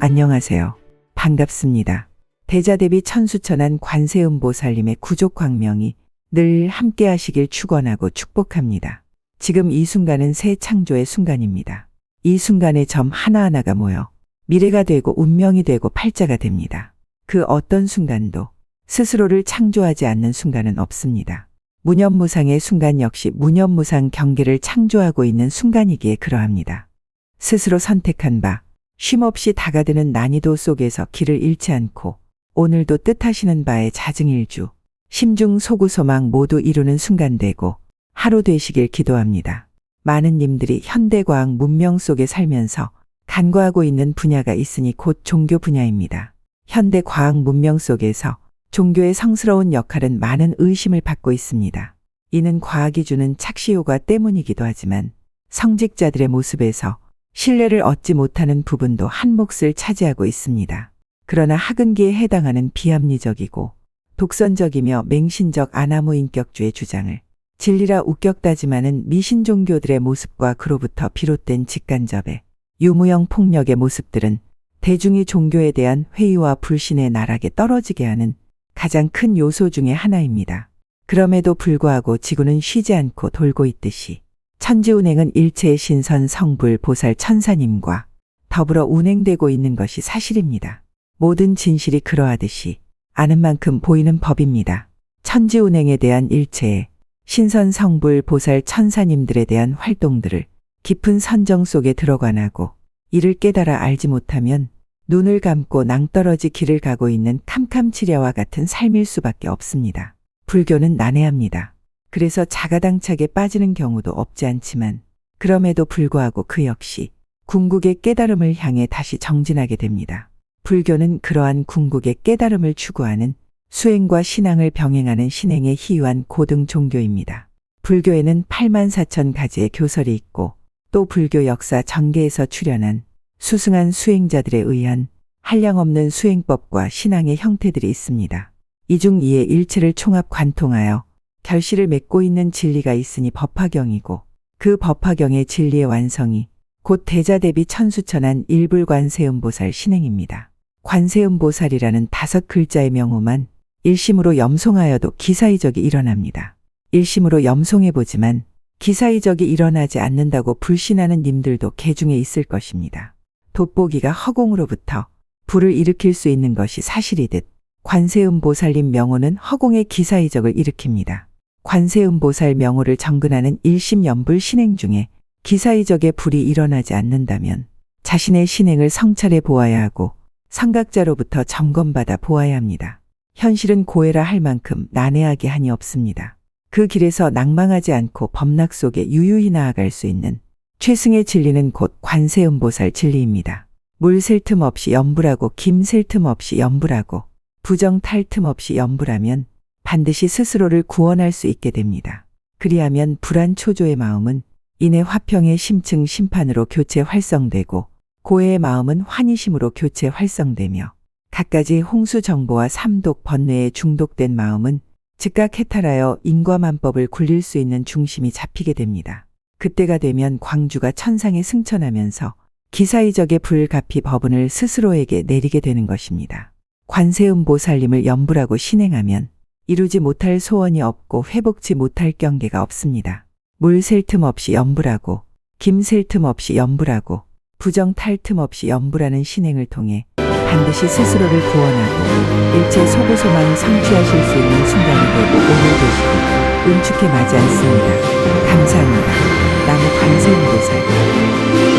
안녕하세요. 반갑습니다. 대자대비 천수천한 관세음 보살님의 구족 광명이 늘 함께 하시길 축원하고 축복합니다. 지금 이 순간은 새 창조의 순간입니다. 이 순간의 점 하나하나가 모여 미래가 되고 운명이 되고 팔자가 됩니다. 그 어떤 순간도 스스로를 창조하지 않는 순간은 없습니다. 무념무상의 순간 역시 무념무상 경계를 창조하고 있는 순간이기에 그러합니다. 스스로 선택한 바 쉼없이 다가드는 난이도 속에서 길을 잃지 않고 오늘도 뜻하시는 바에 자증일주 심중 소구 소망 모두 이루는 순간 되고 하루 되시길 기도합니다. 많은 님들이 현대과학 문명 속에 살면서 간과하고 있는 분야가 있으니 곧 종교 분야입니다. 현대과학 문명 속에서 종교의 성스러운 역할은 많은 의심을 받고 있습니다. 이는 과학이 주는 착시효과 때문이기도 하지만 성직자들의 모습에서 신뢰를 얻지 못하는 부분도 한 몫을 차지하고 있습니다. 그러나 학은기에 해당하는 비합리적이고 독선적이며 맹신적 아나무 인격주의 주장을 진리라 우격다짐하는 미신 종교들의 모습과 그로부터 비롯된 직간접의 유무형 폭력의 모습들은 대중이 종교에 대한 회의와 불신의 나락에 떨어지게 하는 가장 큰 요소 중의 하나입니다. 그럼에도 불구하고 지구는 쉬지 않고 돌고 있듯이 천지운행은 일체의 신선 성불 보살 천사님과 더불어 운행되고 있는 것이 사실입니다. 모든 진실이 그러하듯이 아는 만큼 보이는 법입니다. 천지운행에 대한 일체의 신선 성불 보살 천사님들에 대한 활동들을 깊은 선정 속에 들어관하고 이를 깨달아 알지 못하면 눈을 감고 낭떠러지 길을 가고 있는 캄캄치려와 같은 삶일 수밖에 없습니다. 불교는 난해합니다. 그래서 자가당착에 빠지는 경우도 없지 않지만 그럼에도 불구하고 그 역시 궁극의 깨달음을 향해 다시 정진하게 됩니다. 불교는 그러한 궁극의 깨달음을 추구하는 수행과 신앙을 병행하는 신행의 희유한 고등 종교입니다. 불교에는 8만 4천 가지의 교설이 있고 또 불교 역사 전개에서 출현한 수승한 수행자들에 의한 한량없는 수행법과 신앙의 형태들이 있습니다. 이중 이에 일체를 총합 관통하여 결실을 맺고 있는 진리가 있으니 법화경이고 그 법화경의 진리의 완성이 곧 대자 대비 천수천한 일불관세음보살 신행입니다. 관세음보살이라는 다섯 글자의 명호만 일심으로 염송하여도 기사이적이 일어납니다. 일심으로 염송해보지만 기사이적이 일어나지 않는다고 불신하는 님들도 개중에 있을 것입니다. 돋보기가 허공으로부터 불을 일으킬 수 있는 것이 사실이듯 관세음보살님 명호는 허공의 기사이적을 일으킵니다. 관세음보살 명호를 정근하는 일심연불 신행 중에 기사이적의 불이 일어나지 않는다면 자신의 신행을 성찰해 보아야 하고 성각자로부터 점검받아 보아야 합니다. 현실은 고해라 할 만큼 난해하게 한이 없습니다. 그 길에서 낭망하지 않고 범락 속에 유유히 나아갈 수 있는 최승의 진리는 곧 관세음보살 진리입니다. 물 셀 틈 없이 염불하고 김 셀 틈 없이 염불하고 부정 탈 틈 없이 염불하면 반드시 스스로를 구원할 수 있게 됩니다. 그리하면 불안 초조의 마음은 인의 화평의 심층 심판으로 교체 활성되고 고해의 마음은 환희심으로 교체 활성되며 갖가지 홍수 정보와 삼독 번뇌에 중독된 마음은 즉각 해탈하여 인과만법을 굴릴 수 있는 중심이 잡히게 됩니다. 그때가 되면 광주가 천상에 승천하면서 기사이적의 불가피 법운을 스스로에게 내리게 되는 것입니다. 관세음 보살님을 염불하고 신행하면 이루지 못할 소원이 없고 회복치 못할 경계가 없습니다. 물 셀 틈 없이 염불하고 김 셀 틈 없이 염불하고 부정 탈 틈 없이 염불하는 신행을 통해 반드시 스스로를 구원하고 일체 소고소망 성취하실 수 있는 순간이 되고 오늘 되시고 은축해 마지 않습니다. 감사합니다. 나무 관세음보살